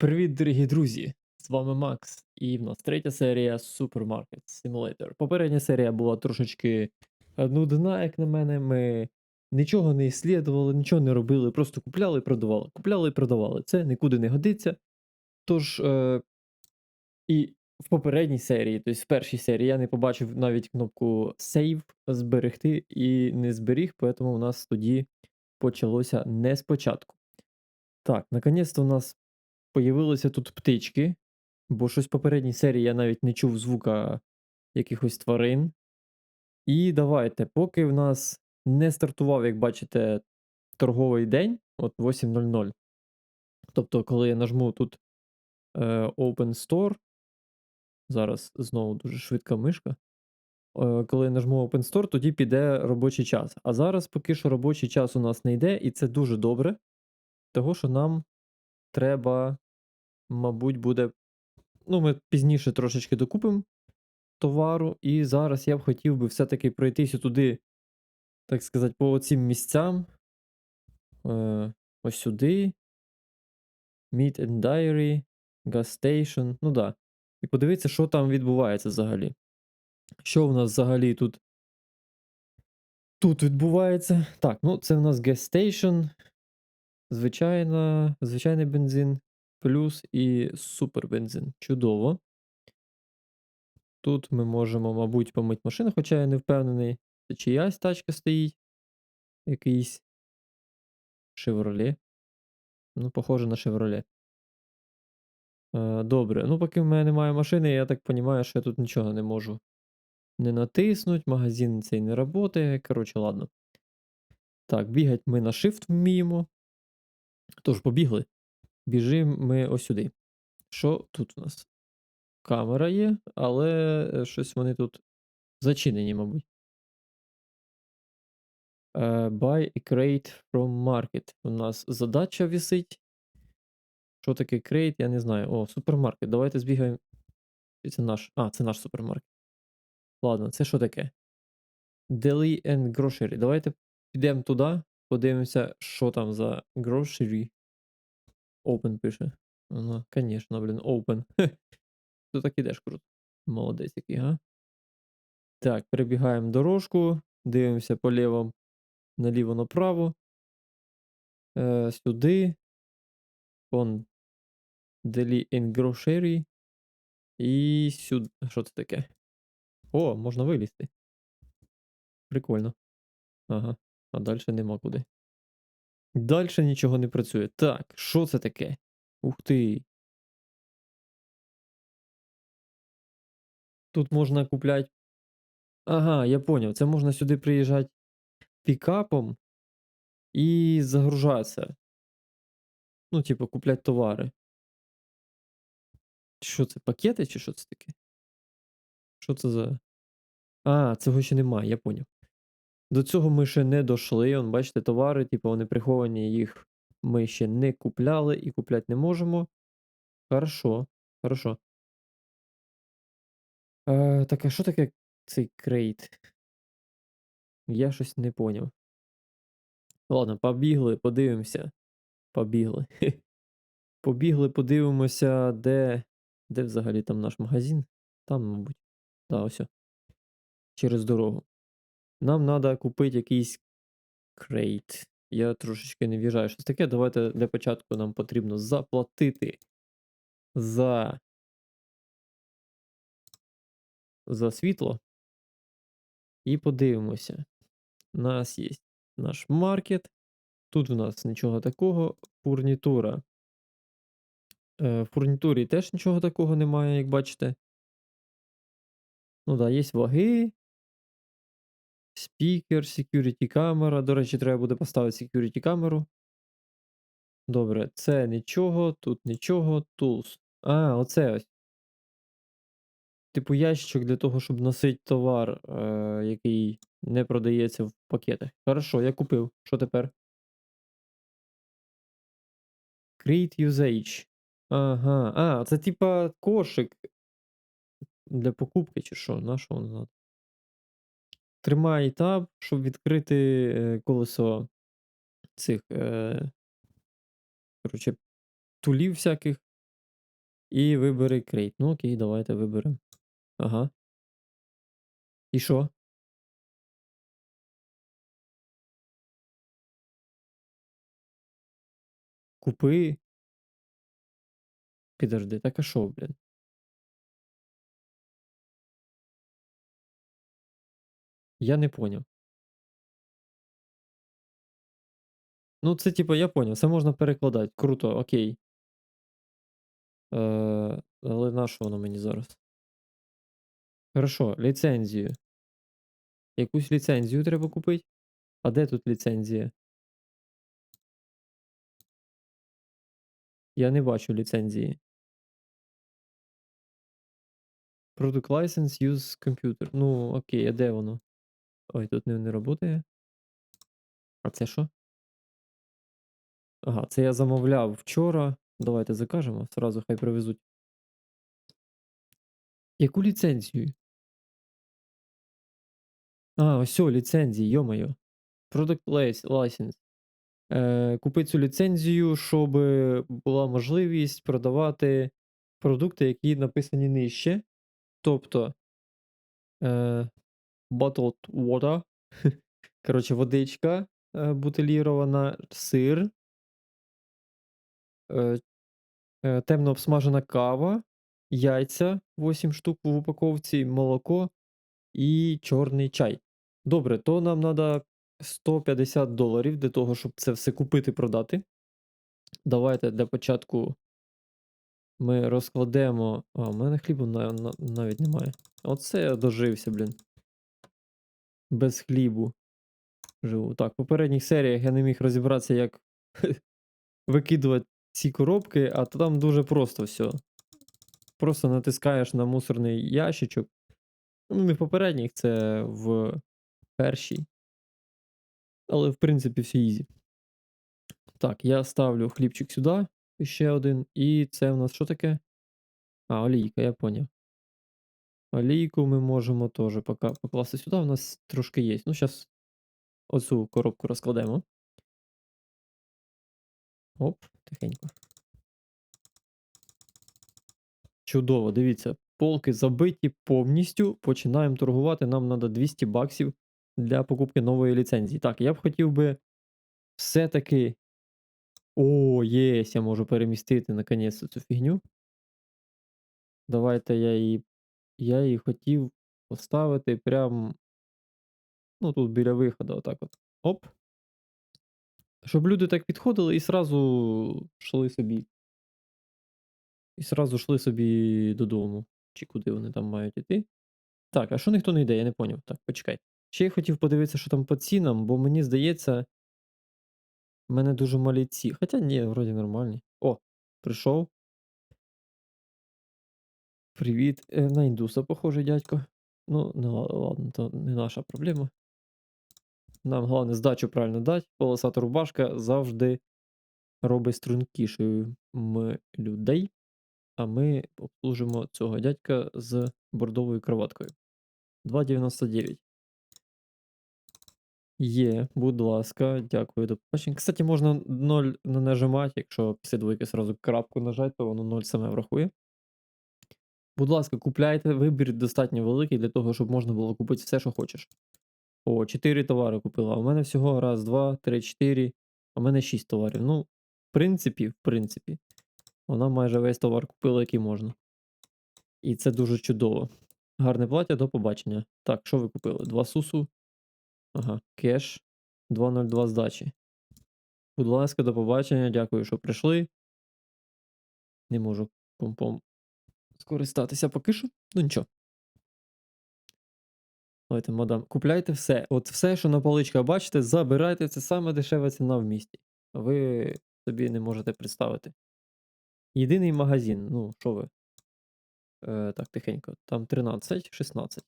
Привіт, дорогі друзі! З вами Макс, і в нас третя серія Supermarket Simulator. Попередня серія була трошечки нудна, як на мене. Ми нічого не іслідували, нічого не робили, просто купляли і продавали. Купляли і продавали. Це нікуди не годиться. Тож, е, і в попередній серії, тобто в першій серії, я не побачив навіть кнопку Save зберегти і не зберіг, тому у нас тоді почалося не спочатку. Так, наконець-то у нас появилися тут птички, бо щось в попередній серії я навіть не чув звука якихось тварин. І давайте, поки в нас не стартував, як бачите, торговий день, от 8.00. Тобто, коли я нажму тут е, Open Store, зараз знову дуже швидка мишка. Е, коли я нажму Open Store, тоді піде робочий час. А зараз поки що робочий час у нас не йде, і це дуже добре, того що нам треба, мабуть, буде. Ну, ми пізніше трошечки докупимо товару, і зараз я б хотів би все-таки пройтися туди, так сказати, по цим місцям. Е, ось сюди. Meat and Diary, Gas Station. Ну да. І подивитися, що там відбувається взагалі. Що в нас взагалі тут? Тут відбувається. Так, ну це в нас Gas Station. Звичайна, звичайний бензин, плюс і супербензин. Чудово. Тут ми можемо, мабуть, помити машину, хоча я не впевнений, це чиясь тачка стоїть. Якийсь Chevrolet. Ну, похоже на Chevrolet. Е, добре. Ну, поки в мене немає машини, я так розумію, що я тут нічого не можу не натиснути. Магазин цей не працює. Коротше, ладно. Так, бігати ми на Shift вміємо. Тож, побігли. Біжимо ми ось сюди. Що тут у нас? Камера є, але е, щось вони тут зачинені, мабуть. Е, Buy a crate from market. У нас задача висить. Що таке crate? Я не знаю. О, супермаркет. Давайте збігаємо. Це наш. А, це наш супермаркет. Ладно, це що таке? Deli and Grocery. Давайте підемо туди, подивимося, що там за grocery. Open пише. Ага, звісно, блін, open. Ти так ідеш круто. Молодець який, га? Так, перебігаємо дорожку, дивимося по лівому, наліво направо. Е, сюди. Вон Deli and Grocery. І сюди. Що це таке? О, можна вилізти. Прикольно. Ага. А далі нема куди. Далі нічого не працює. Так, що це таке? Ух ти. Тут можна купляти. Ага, я поняв. Це можна сюди приїжджати пікапом і загружатися. Ну, типу, купляти товари. Що це? Пакети чи що це таке? Що це за. А, цього ще немає, я поняв. До цього ми ще не дійшли. Он, бачите, товари, типу, вони приховані, їх ми ще не купляли і купляти не можемо. Хорошо, хорошо. Е, так, а що таке цей крейт? Я щось не поняв. Ладно, побігли, подивимося. Побігли. Побігли, подивимося, де. Де взагалі там наш магазин? Там, мабуть. Да, ось. Через дорогу. Нам треба купити якийсь крейт. Я трошечки не в'їжджаю. Щось таке. Давайте для початку нам потрібно заплатити за за світло. І подивимося. У нас є наш маркет. Тут у нас нічого такого. Фурнітура. Е, В фурнітурі теж нічого такого немає, як бачите. Ну так, да, є ваги. Спікер, security камера. До речі, треба буде поставити security камеру. Добре, це нічого, тут нічого, tools. А, оце ось. Типу ящичок для того, щоб носити товар, е, який не продається в пакетах. Хорошо, я купив. Що тепер? Create usage. Ага. А, це типа кошик для покупки, чи що? На що воно? Тримай таб, щоб відкрити е, колесо цих. Е, коротше, тулів всяких. І вибери крейт. Ну окей, давайте виберемо. Ага. І що? Купи. Підожди, так а що, блін? Я не поняв. Ну, це типу, я поняв, це можна перекладати. Круто, окей. Е, але на що воно мені зараз? Хорошо, ліцензію. Якусь ліцензію треба купити. А де тут ліцензія? Я не бачу ліцензії. Product license use computer. Ну, окей, а де воно? Ой, тут не, не працює. А це що? Ага, це я замовляв вчора. Давайте закажемо, сразу хай привезуть. Яку ліцензію? А, ось ліцензії, йо-моє. Product lic- license. Е, купи цю ліцензію, щоб була можливість продавати продукти, які написані нижче. Тобто е, bottled water. Коротше, водичка е, бутилірована, сир, е, е, темно обсмажена кава, яйця 8 штук в упаковці, молоко і чорний чай. Добре, то нам треба 150 доларів для того, щоб це все купити продати. Давайте для початку ми розкладемо. А, у мене хлібу на, на, навіть немає. Оце я дожився, блін. Без хлібу. Живу. Так, в попередніх серіях я не міг розібратися, як викидувати ці коробки, а то там дуже просто все. Просто натискаєш на мусорний ящичок. Ну, не в попередніх, це в першій. Але, в принципі, все ізі. Так, я ставлю хлібчик сюди, ще один. І це в нас що таке? А, олійка, я поняв. Олійку ми можемо теж покласти сюди. У нас трошки є. Ну, зараз оцю коробку розкладемо. Оп, тихенько. Чудово, дивіться, полки забиті повністю. Починаємо торгувати. Нам треба 200 баксів для покупки нової ліцензії. Так, я б хотів би все-таки. О, єсть, я можу перемістити наконець цю фігню. Давайте я її. Я її хотів поставити прям. Ну, тут біля виходу, отак от. Оп. Щоб люди так підходили і сразу йшли собі. І сразу йшли собі додому. Чи куди вони там мають іти. Так, а що ніхто не йде, я не поняв. Так, почекай. Ще я хотів подивитися, що там по цінам, бо мені здається. в мене дуже малі ці. Хоча ні, вроді нормальні. О, прийшов. Привіт. Е, на індуса, похоже, дядько. Ну, не ладно, то не наша проблема. Нам головне здачу правильно дати. Полосата рубашка завжди робить стрункішою людей. А ми обслужимо цього дядька з бордовою кроваткою. 2,99. Є, будь ласка, дякую, до побачення. Кстати, можна 0 не нажимати, якщо після двойки сразу крапку нажати, то воно 0 саме врахує. Будь ласка, купляйте, вибір достатньо великий для того, щоб можна було купити все, що хочеш. О, 4 товари купила. А у мене всього раз, два, три, чотири. А у мене 6 товарів. Ну, в принципі, в принципі, вона майже весь товар купила, який можна. І це дуже чудово. Гарне плаття, до побачення. Так, що ви купили? Два сусу. Ага, кеш 202 здачі. Будь ласка, до побачення. Дякую, що прийшли. Не можу компом скористатися поки що. Ну нічого. Давайте, мадам, купляйте все. От все, що на поличках бачите, забирайте. Це саме дешева ціна в місті. Ви собі не можете представити. Єдиний магазин. Ну, що ви? Е, так, тихенько. Там 13, 16.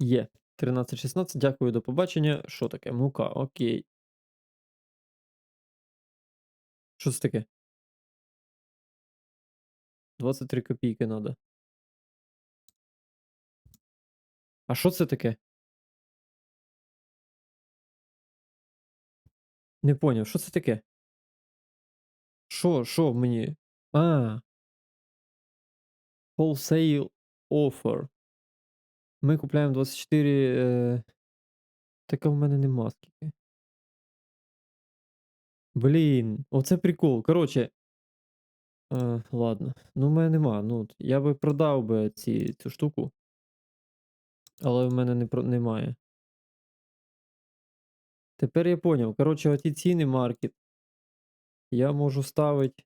Є. 13-16. Дякую, до побачення. Що таке? Мука, окей. Що це таке? 23 копійки надо. А що це таке? Не поняв, що це таке? Що, що мені? А. Wholesale offer. Ми купляємо 24. Е... Так а в мене нема скільки. Блін, оце прикол. Коротше. Е, ладно. Ну, в мене нема. Ну, я би продав би ці, цю штуку. Але в мене не, немає. Тепер я поняв. Коротше, оті ціни маркет. Я можу ставити.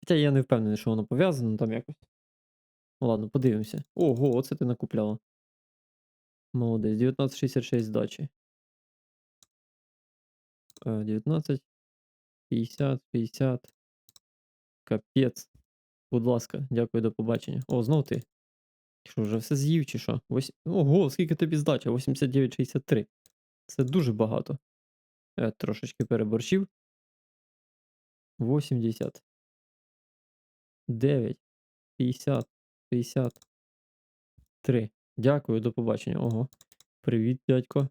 Хоча я не впевнений, що воно пов'язано там якось. Ладно, подивимося. Ого, оце ти накупляла. Молодець, 19,66 здачі. Е, 19, 50, 50. Капець. Будь ласка, дякую, до побачення. О, знов ти. Що, вже все з'їв чи що? Вось... Ого, скільки тобі здача? 89,63. Це дуже багато. Я трошечки переборщив. 80. 9. 50. 53. Дякую, до побачення. Ого. Привіт, дядько.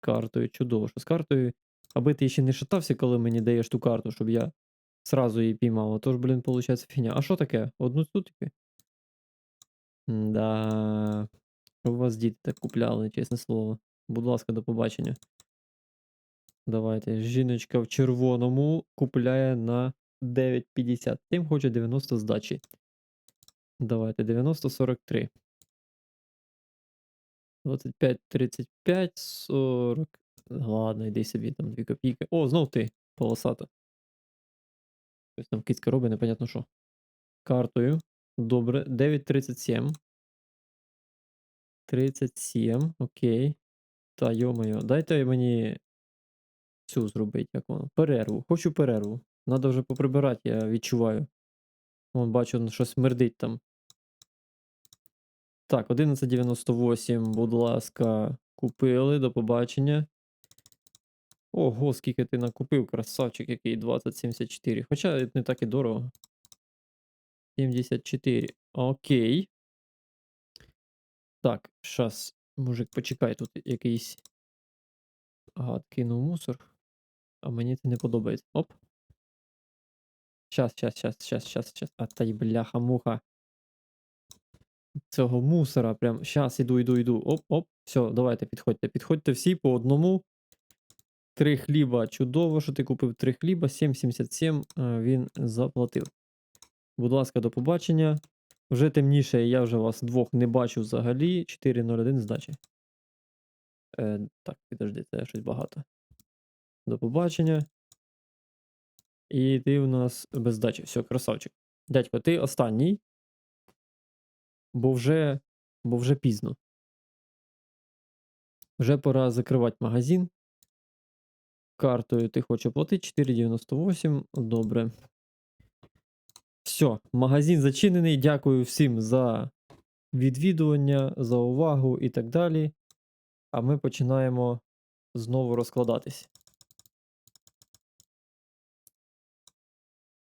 Картою. Чудово, що з картою. Аби ти ще не шатався, коли мені даєш ту карту, щоб я сразу її піймав. А то ж, блін, виходить фігня. А що таке? Одну тільки? Да. У вас діти так купляли, чесне слово. Будь ласка, до побачення. Давайте. Жіночка в червоному купляє на 9,50. Тим хоче 90 здачі. Давайте, 90-43. 25, 35, 40. Ладно, йди собі там 2 копійки. О, знов ти, полосата. Щось там кицька робить, непонятно що. Картою. Добре. 9,37. 37, окей. Та йо-моє, дайте мені цю зробити, як воно. Перерву. Хочу перерву. Надо вже поприбирати, я відчуваю. Вон бачу, щось смердить там. Так, 11,98, будь ласка, купили, до побачення. Ого, скільки ти накупив, красавчик, який 20,74. Хоча не так і дорого. 74. Окей. Так, щас, мужик, почекай, тут якийсь. Ага, кинув мусор. А мені це не подобається. Оп. Щас, щас, щас, щас, щас, щас. А та й бляха-муха. Цього мусора. Прям. Щас, іду, іду, іду. Оп, оп. Все, давайте, підходьте. Підходьте всі по одному. Три хліба. Чудово, що ти купив три хліба. 7,77 е, він заплатив. Будь ласка, до побачення. Вже темніше, я вже вас двох не бачу взагалі. 4,01 здачі. Е, так, підожди, це щось багато. До побачення. І ти у нас без здачі. Все, красавчик. Дядько, ти останній. Бо вже, бо вже пізно. Вже пора закривати магазин. Картою ти хочеш оплатити 4,98. Добре. Все, магазин зачинений. Дякую всім за відвідування, за увагу і так далі. А ми починаємо знову розкладатись.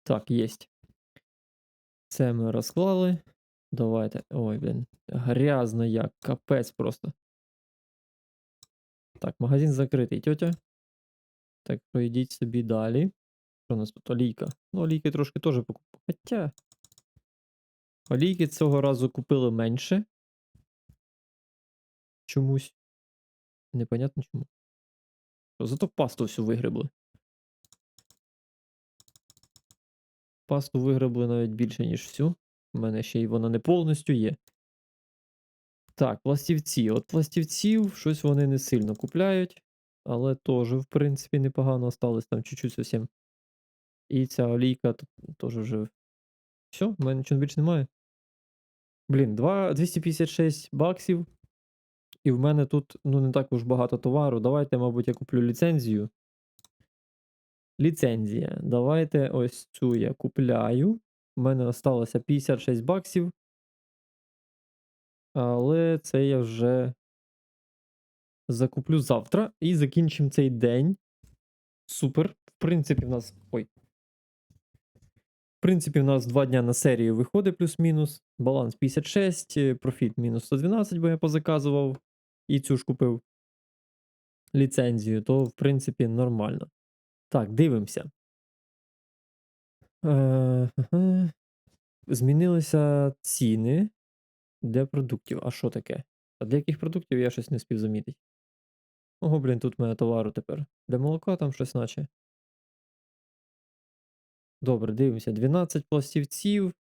Так, єсть. Це ми розклали. Давайте. Ой, блін. Грязно як, капець просто. Так, магазин закритий, тьотя. Так, пройдіть собі далі. Що у нас тут? Олійка. Ну, олійки трошки теж покупали. Хоча. Олійки цього разу купили менше. Чомусь. Непонятно чому. Зато пасту всю вигребли. Пасту вигребли навіть більше, ніж всю. У мене ще й вона не повністю є. Так, пластівці. От пластівців щось вони не сильно купляють, але теж, в принципі, непогано осталось там чуть-чуть зовсім. І ця олійка тут теж вже. Все, в мене нічого більше немає. Блін, 2, 256 баксів. І в мене тут ну, не так уж багато товару. Давайте, мабуть, я куплю ліцензію. Ліцензія. Давайте ось цю я купляю. У мене осталося 56 баксів. Але це я вже закуплю завтра і закінчимо цей день. Супер. В принципі, в нас. Ой. В принципі, в нас два дня на серію виходить плюс-мінус. Баланс 56, е, профіт мінус 112, бо я позаказував. І цю ж купив ліцензію, то, в принципі, нормально. Так, дивимося. Е. Змінилися ціни для продуктів. А що таке? А для яких продуктів я щось не встиг замітити. Ого, блін, тут в товару тепер. Для молока там щось наче. Добре, дивимося. 12 пластівців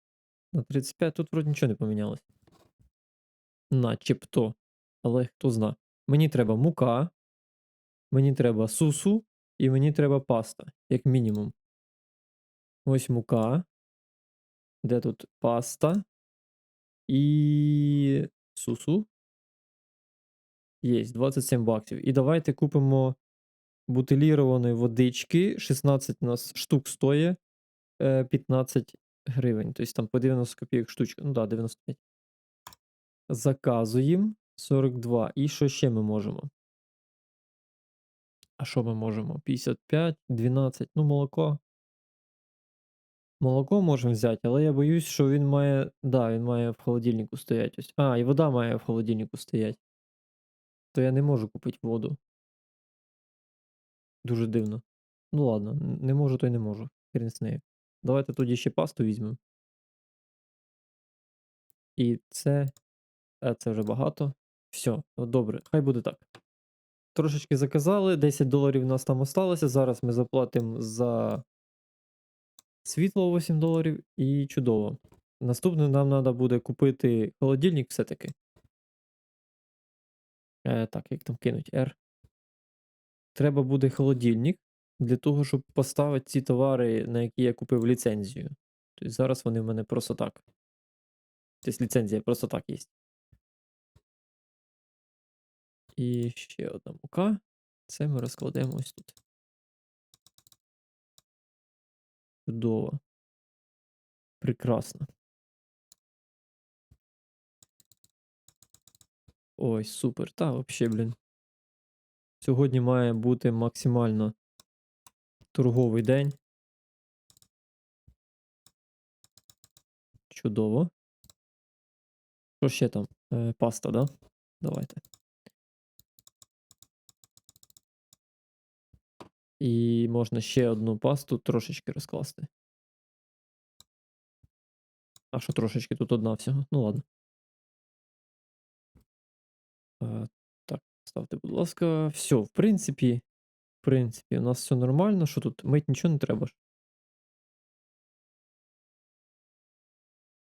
на 35. Тут вроді нічого не помінялось. Начебто. Але хто зна. Мені треба мука, мені треба сусу і мені треба паста, як мінімум. Ось мука. Де тут паста і сусу. Є 27 баксів. І давайте купимо бутилірованої водички. 16 у нас штук стоїть е, 15 гривень. Тобто там по 90 копійок штучка. Ну да, 95. Заказуємо 42. І що ще ми можемо? А що ми можемо? 55, 12. Ну, молоко. Молоко можемо взяти, але я боюсь, що він має. Да, він має в холодильнику стояти. Ось. А, і вода має в холодильнику стояти. То я не можу купити воду. Дуже дивно. Ну ладно, не можу, то й не можу. Хрін з нею. Давайте тоді ще пасту візьмемо. І це. А це вже багато. Все, добре, хай буде так. Трошечки заказали, 10 доларів у нас там осталося. Зараз ми заплатимо за світло 8 доларів і чудово. Наступне нам треба буде купити холодильник все-таки. Е, так, як там кинуть R. Треба буде холодильник для того, щоб поставити ці товари, на які я купив ліцензію. Тобто зараз вони в мене просто так. Тобто ліцензія просто так є. І ще одна мука. Це ми розкладемо ось тут. Чудово. Прекрасно. Ой, супер. Та взагалі, блін. Сьогодні має бути максимально торговий день. Чудово. Що ще там? Е, паста, да? Давайте. І можна ще одну пасту трошечки розкласти. А що трошечки? Тут одна всього. Ну ладно. Е, так, ставте, будь ласка. Все, в принципі, в принципі, у нас все нормально. Що тут? Мить нічого не треба.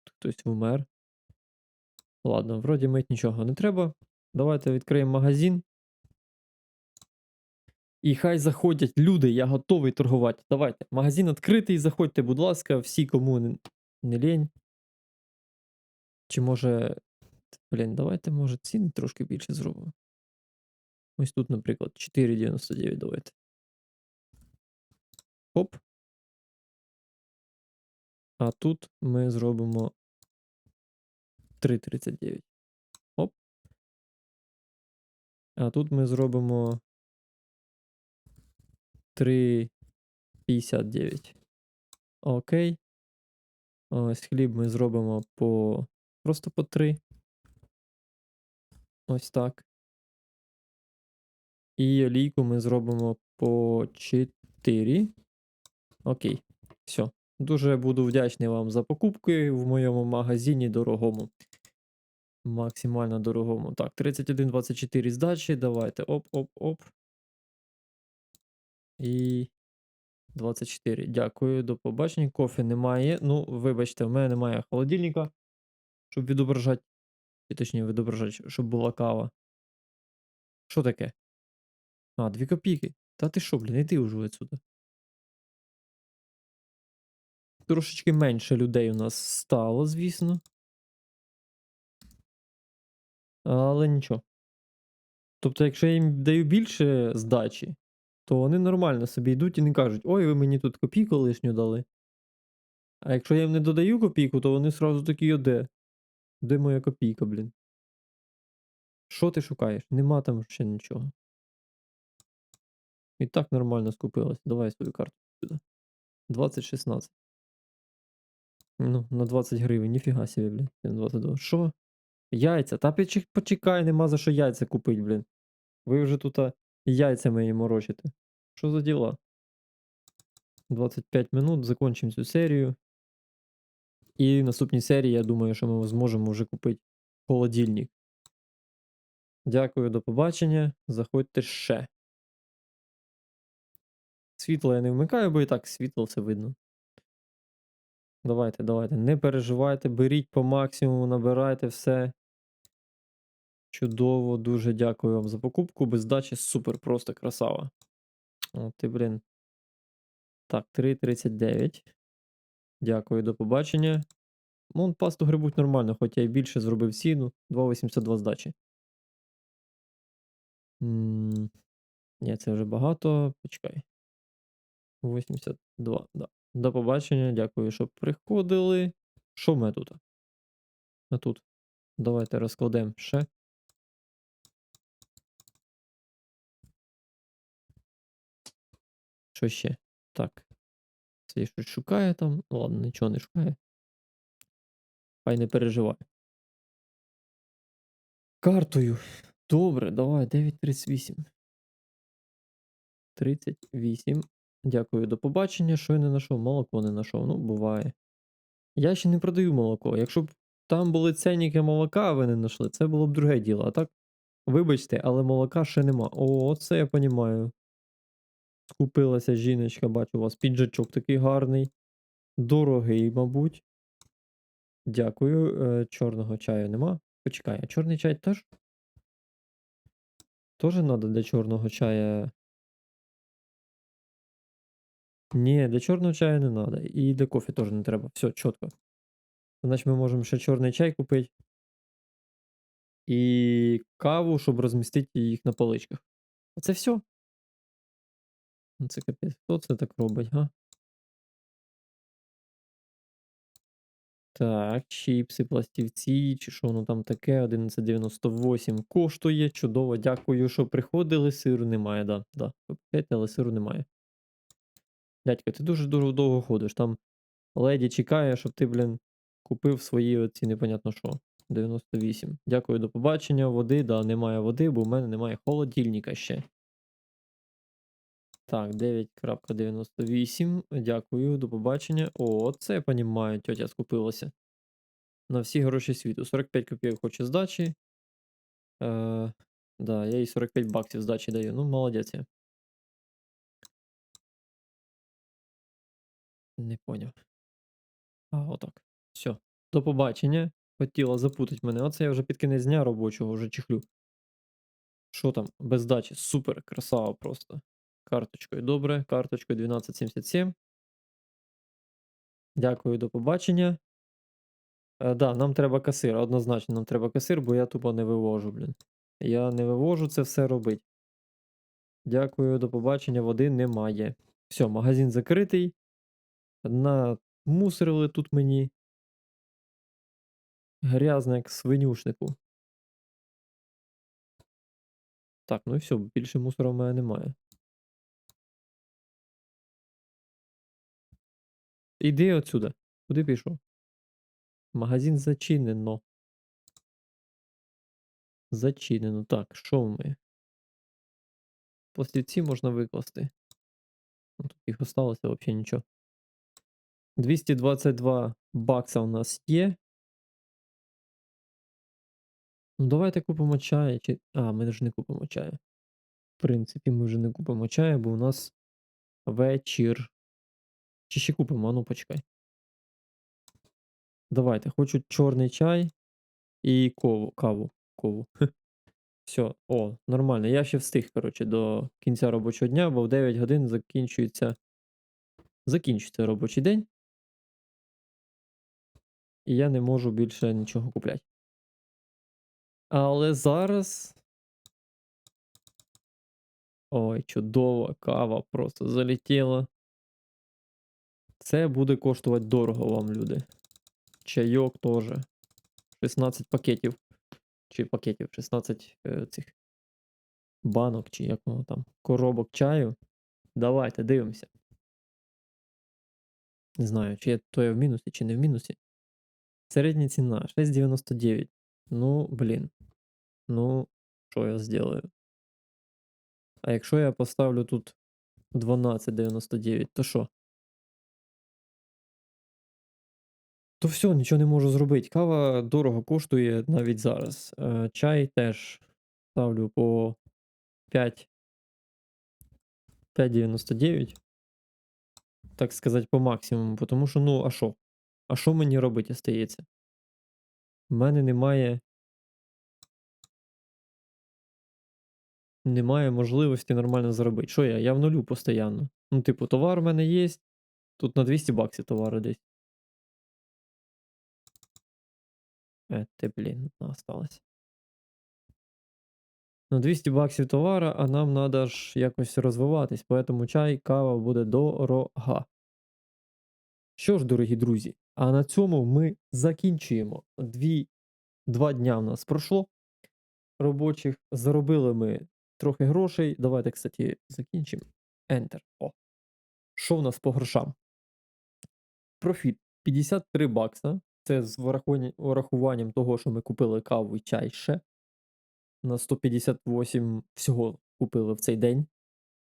Хтось вмер. Ладно, вроді мить нічого не треба. Давайте відкриємо магазин. І хай заходять люди, я готовий торгувати. Давайте. Магазин відкритий, заходьте, будь ласка, всі, кому не, лінь. Чи може. Блін, давайте, може, ціни трошки більше зробимо. Ось тут, наприклад, 4,99 давайте. Хоп. А тут ми зробимо 3,39. Оп. А тут ми зробимо 3,59. Окей. Ось хліб ми зробимо по. Просто по 3. Ось так. І олійку ми зробимо по 4. Окей. Все. Дуже буду вдячний вам за покупки в моєму магазині дорогому. Максимально дорогому. Так, 31,24 здачі. Давайте. Оп-оп-оп. І 24. Дякую, до побачення. Кофе немає. Ну, вибачте, в мене немає холодильника, щоб відображати. Чи точніше відображати, щоб була кава. Що таке? А, 2 копійки. Та ти що, блін, іди вже отсюди. Трошечки менше людей у нас стало, звісно. Але нічого. Тобто, якщо я їм даю більше здачі, то вони нормально собі йдуть і не кажуть, ой, ви мені тут копійку лишню дали. А якщо я їм не додаю копійку, то вони сразу такі, «О, де? Де моя копійка, блін? Що ти шукаєш? Нема там ще нічого. І так нормально скупилось. Давай свою карту сюди. 2016. Ну, на 20 гривень, ніфіга собі, блін. На 22. Що? Яйця? Та почекай, нема за що яйця купити, блін. Ви вже тут а, яйцями її морочите. Що за діла? 25 минут, закончимо цю серію. І в наступній серії, я думаю, що ми зможемо вже купити холодильник. Дякую, до побачення. Заходьте ще. Світло я не вмикаю, бо і так світло все видно. Давайте, давайте, не переживайте, беріть по максимуму, набирайте все. Чудово, дуже дякую вам за покупку. Без здачі супер, просто красава. О, ти, блін. Так, 3,39. Дякую, до побачення. Мон пасту грибуть нормально, хоч я й більше зробив ціну. 2,82 здачі. М, Ні, це вже багато. Почекай. 82, да. До побачення, дякую, що приходили. Що в мене тут? А тут. Давайте розкладемо ще. Що ще? Так. Це щось шукає там. Ну, Ладно, нічого не шукає. Хай не переживає. Картою. Добре, давай, 9.38. 38. Дякую, до побачення. Що я не знайшов? Молоко не знайшов. Ну, буває. Я ще не продаю молоко. Якщо б там були ценники молока, а ви не знайшли, це було б друге діло. А так, вибачте, але молока ще нема. О, це я понімаю. Скупилася жіночка, бачу, у вас піджачок такий гарний. Дорогий, мабуть. Дякую. Е, чорного чаю нема. Почекай, а чорний чай теж? Тоже треба для чорного чая. Ні, для чорного чаю не треба. І для кофе теж не треба. Все, чітко. Значить, ми можемо ще чорний чай купити. І каву, щоб розмістити їх на поличках. Оце все. Ну, Це капець. Хто це так робить, га? Так, чіпси, пластівці, чи що воно там таке, 11,98 коштує. Чудово, дякую, що приходили. Сиру немає, да. да. Вибачайте, але сиру немає. Дядько, ти дуже дуже довго ходиш. Там леді чекає, щоб ти, блін, купив свої оці непонятно що. 98. Дякую, до побачення. Води, да, немає води, бо в мене немає холодильника ще. Так, 9.98. Дякую, до побачення. О, це я понімаю, тьотя скупилася. На всі гроші світу. 45 копійок хоче здачі. Е, да, я їй 45 баксів здачі даю. Ну, молодець я. Не поняв. А, отак. Все. До побачення. Хотіла запутати мене. Оце я вже під кінець дня робочого вже чихлю. Що там? Без здачі. Супер, красава просто. Карточкою. Добре. Карточкою 1277. Дякую, до побачення. Е, да, нам треба касир. Однозначно, нам треба касир, бо я тупо не вивожу, блін. Я не вивожу це все робити. Дякую, до побачення. Води немає. Все, магазин закритий. Намусорили тут мені. Грязно, як свинюшнику. Так, ну і все, більше мусора в мене немає. Іди отсюда. Куди пішов? Магазин зачинено. Зачинено. Так, що ми? Пластівці можна викласти. Ну, Тут їх осталося взагалі нічого. 222 бакса у нас є. Ну, давайте купимо чай. Чи... А, ми ж не купимо чаю. В принципі, ми вже не купимо чаю, бо у нас вечір. Чи ще купимо? А ну почекай. Давайте, хочу чорний чай і кову, каву. Кову. Все, о, нормально. Я ще встиг, коротше, до кінця робочого дня, бо в 9 годин закінчується. Закінчується робочий день. І я не можу більше нічого купляти. Але зараз. Ой, чудова кава просто залетіла. Це буде коштувати дорого вам, люди. Чайок теж. 16 пакетів. Чи пакетів, 16 е, цих банок, чи як воно там, коробок чаю. Давайте дивимося. Не знаю, чи я то я в мінусі, чи не в мінусі. Середня ціна 6,99. Ну, блін. Ну, що я зроблю? А якщо я поставлю тут 12,99, то що? То все, нічого не можу зробити. Кава дорого коштує навіть зараз. Е, чай теж ставлю по 5 5,99. Так сказати, по максимуму. Тому що, ну, а що? А що мені робити остається? У мене немає. Немає можливості нормально заробити. Що я? Я в нулю постійно. Ну, типу, товар в мене є. Тут на 200 баксів товару десь. Е, ти, блін, осталось. На 200 баксів товара, а нам треба ж якось розвиватись, поэтому чай, кава буде дорога. Що ж, дорогі друзі, а на цьому ми закінчуємо. Дві, два дня в нас пройшло робочих. Заробили ми трохи грошей. Давайте, кстати, закінчимо. Enter. О. Що в нас по грошам? Профіт 53 бакса. Це з врахуванням, врахуванням того, що ми купили каву і чай ще. На 158 всього купили в цей день.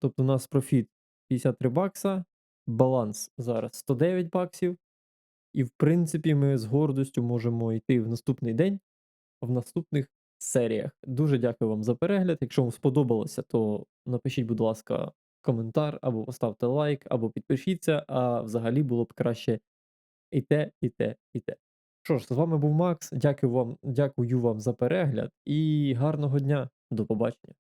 Тобто у нас профіт 53 бакса, баланс зараз 109 баксів. І, в принципі, ми з гордостю можемо йти в наступний день в наступних серіях. Дуже дякую вам за перегляд. Якщо вам сподобалося, то напишіть, будь ласка, коментар, або поставте лайк, або підпишіться, а взагалі було б краще і те, і те, і те. Що ж, з вами був Макс. Дякую вам, дякую вам за перегляд і гарного дня. До побачення.